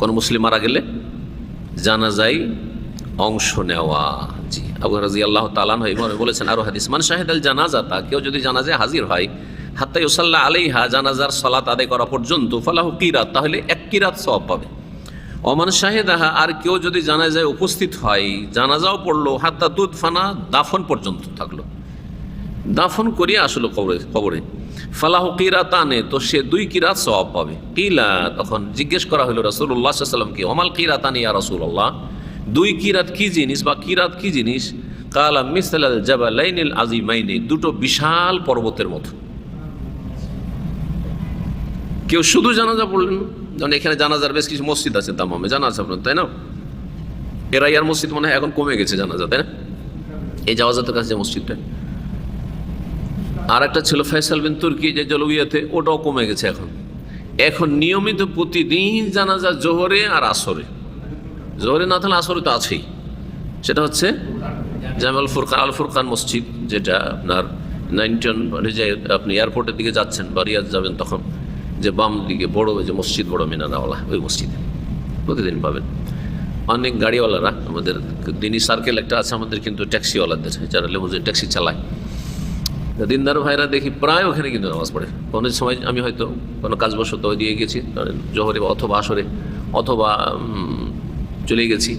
কোন মুসলিম মারা গেলে জানাজাই অংশ নেওয়া। জি, আবু রাজি আল্লাহ তালান হয়ে বলেছেন, আরও হাদিস, মান শাহেদ আল জানাজা তা কেউ যদি জানাজায় হাজির হয় হাত্তাই ওসাল্লাহ আলাইহা জানাজার সলাত আদায় করা পর্যন্ত, ফালাহ কিরাত তাহলে এক কিরাত সব পাবে। অমান শাহেদাহা আর কেউ যদি জানাজায় উপস্থিত হয়, জানাজাও পড়ল, হাত্তা দুধ ফানা দাফন পর্যন্ত থাকল। দাফন করিয়া আসলো কবরে কবরে। ফালাহ কিরাতানে, তো সে দুই কিরাত সওয়াব পাবে। কিলা, তখন জিজ্ঞেস করা হলো আলাইহি সাল্লামকে অমাল কিরাতানি ইয়া রাসূলুল্লাহ? দুই কিরাত কি জিনিস বা কিরাত কি জিনিস? কালা মিসাল জাবালাইনিল আজিমাইনি দুটো বিশাল পর্বতের মতো। কেউ শুধু জানাজা পড়লেন? যেমন এখানে জানাজার বেশ কিছু মসজিদ আছে দামামে জানা আছে আপনার তাই না? এরাইয়ার মসজিদ মনে হয় এখন কমে গেছে জানাজা, তাই না? এই জাওয়াজাতের কাছে মসজিদটা। আর একটা ছিল ফয়সাল বিন তুর্কি, যে জলবিয়াতে ওটাও কমে গেছে এখন। এখন নিয়মিত প্রতিদিন জানাজা জোহরে আর আসরে। জোহরে না তাহলে আসরে তো আছেই। সেটা হচ্ছে জামাল ফুরকান, আল ফুরকান মসজিদ, যেটা আপনার নাইনটন মানে যে আপনি এয়ারপোর্টের দিকে যাচ্ছেন বা রিয়াদ যাবেন তখন, যে বাম দিকে বড় যে মসজিদ, বড় মিনারাওয়ালা, ওই মসজিদে প্রতিদিন পাবেন। অনেক গাড়িওয়ালারা, আমাদের দিনই সার্কেল একটা আছে, আমাদের কিন্তু ট্যাক্সিওয়ালাদের যারা লেমুজের ট্যাক্সি চালায়। দিনদার ভাইরা দেখি প্রায় ওখানে কিন্তু নামাজ পড়ে। কোনো সময় আমি হয়তো কোনো কাজবশত দিয়ে গেছি জহরে অথবা আসরে, অথবা চলে গেছি,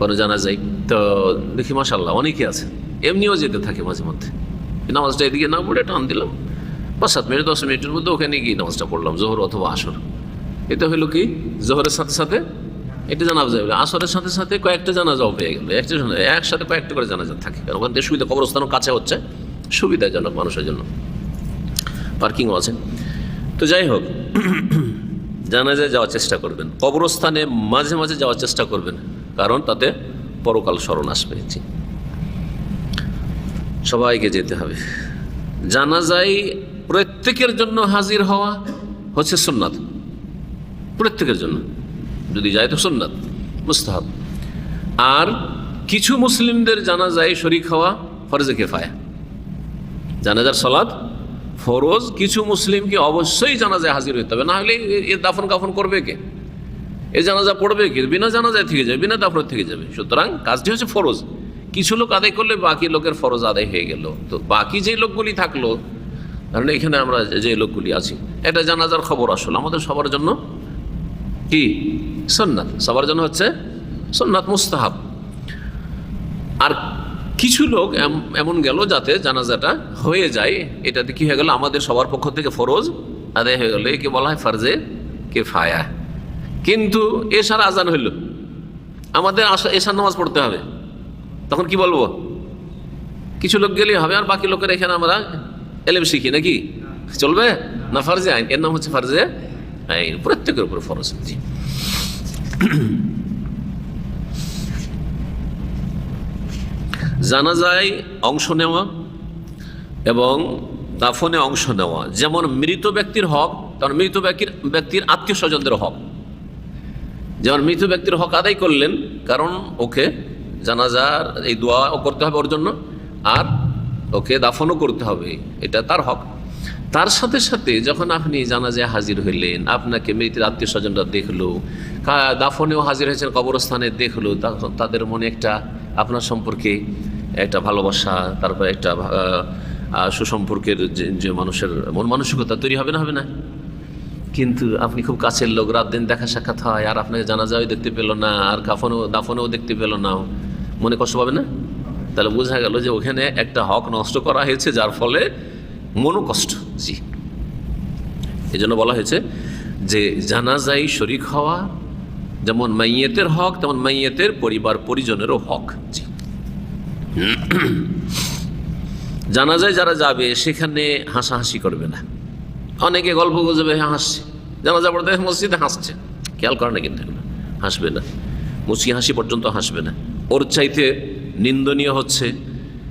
কোনো জানা যাই তো দেখি মাসাল্লাহ অনেকে আছে, এমনিও যেতে থাকে মাঝে মধ্যে। নামাজটা এদিকে না পড়ে টান দিলাম। পাঁচ সাত মিনিট, দশ মিনিটের মধ্যে ওখানে গিয়ে নামাজটা পড়লাম, জোহর অথবা আসর। এটা হলো কি, জোহরের সাথে সাথে এটা জানা যাবে আসরের সাথে সাথে কয়েকটা জানাজাও পেয়ে গেল। একসাথে কয়েকটা করে জানা জানাজা থাকে ওখান থেকে সুবিধা কবরস্থানও কাছে হচ্ছে। সুবিধাজনক মানুষের জন্য। পার্কিংও আছে। তো যাই হোক, জানাজায় যাওয়ার চেষ্টা করবেন। কবরস্থানে মাঝে মাঝে যাওয়ার চেষ্টা করবেন, কারণ তাতে পরকাল স্মরণ আসবে। সবাইকে যেতে হবে। জানাজাই প্রত্যেকের জন্য হাজির হওয়া হচ্ছে সুন্নাত। প্রত্যেকের জন্য। যদি যায় তো সুন্নাত। মুস্তাহাব। আর কিছু মুসলিমদের জানাজায় শরিক হওয়া ফরজে কেফায়া। জানাজার সলাদ ফরজ, কিছু মুসলিমকে অবশ্যই জানাজায় হাজির হতে হবে। না হলে এ- দাফন কাফন করবে কে? এ জানাজা পড়বে কি? বিনা জানাজায় থেকে যাবে, বিনা দাফনের থেকে যাবে। সুতরাং কাজটি হচ্ছে ফরজ। কিছু লোক আদায় করলে বাকি লোকের ফরজ আদায় হয়ে গেল। তো বাকি যে লোকগুলি থাকল ধরেন এখানে আমরা যে- লোকগুলি আছি, একটা জানাজার খবর আসলো। আমাদের সবার জন্য কি? সন্ন্যাত সবার জন্য হচ্ছে সন্ন্যাত মুস্তাহাব। আর কিছু লোক এম- এমন গেল যাতে জানাজাটা হয়ে যায়। এটাতে কি হয়ে গেল? আমাদের সবার পক্ষ থেকে ফরজ আদায় হয়ে গেল। একে বলা হয় ফার্জে কে ফায়া কিন্তু এশার আজান হইল। আমাদের এশার নামাজ পড়তে হবে। তখন কি বলব? কিছু লোক গেলেই হবে, আর বাকি লোকের এখানে আমরা এলেম শিখি নাকি? চলবে? না ফার্জে আইন? এর নাম হচ্ছে ফার্জে আইন। প্রত্যেকের উপর ফরজ। জি। জানাজায় অংশ নেওয়া এবং দাফনে অংশ নেওয়া। যেমন মৃত ব্যক্তির হক তেমন মৃত ব্যক্তির ব্যক্তির আত্মীয় স্বজনদের হক। যেমন মৃত ব্যক্তির হক আদায় করলেন, কারণ ওকে জানাজার এই দোয়াও করতে হবে ওর জন্য, আর ওকে দাফনও করতে হবে, এটা তার হক। তার সাথে সাথে যখন আপনি জানাজায় হাজির হইলেন, আপনাকে মৃতের আত্মীয় স্বজনরা দেখল দাফনেও হাজির হয়েছেন কবরস্থানে, দেখল তাদের মনে একটা আপনার সম্পর্কে একটা ভালোবাসা, তারপরে একটা সুসম্পর্কের যে মানুষের মন মানসিকতা তৈরি হবে না হবে না? কিন্তু আপনি খুব কাছের লোক, রাত দিন দেখা সাক্ষাৎ হয়, আর আপনাকে জানা যায় দেখতে পেল না, আর কাফনেও, দাফনেও দেখতে পেল না। মনে কষ্ট পাবে না? তাহলে বোঝা গেল যে ওখানে একটা হক নষ্ট করা হয়েছে, যার ফলে মনও কষ্ট। জি। এই জন্য বলা হয়েছে যে জানাজাই শরিক হওয়া যেমন মাইয়েতের হক, তেমন মাইয়েতের পরিবার পরিজনেরও হক। জি। জানাজায় যারা যাবে, সেখানে হাসাহাসি করবে না। অনেকে গল্প গুজবে হাসছে। জানাজা পড়তে মসজিদে হাসছে। খেয়াল করে না কিন্তু। হাসবে না। মুচকি হাসি পর্যন্ত হাসবে না। ওর চাইতে নিন্দনীয় হচ্ছে,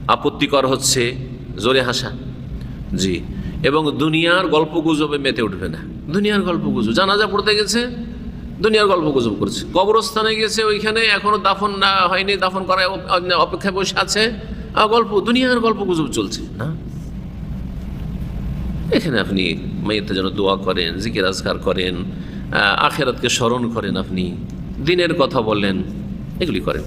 আপত্তিকর হচ্ছে, জোরে হাসা। জি। এবং দুনিয়ার গল্প গুজবে মেতে উঠবে না। দুনিয়ার গল্প গুজব। জানাজা পড়তে গেছে দুনিয়ার গল্প গুজব করছে। কবরস্থানে গেছে, ওইখানে এখনও দাফন না হয়নি, দাফন করায় অপ- অপেক্ষায় বসে আছে। গল্প, দুনিয়ার গল্প গুজব চলছে, না? এখানে আপনি মেয়েতে যেন দোয়া করেন, জিকির আজকার করেন আখেরাতকে স্মরণ করেন আপনি, দিনের কথা বলেন, এগুলি করেন।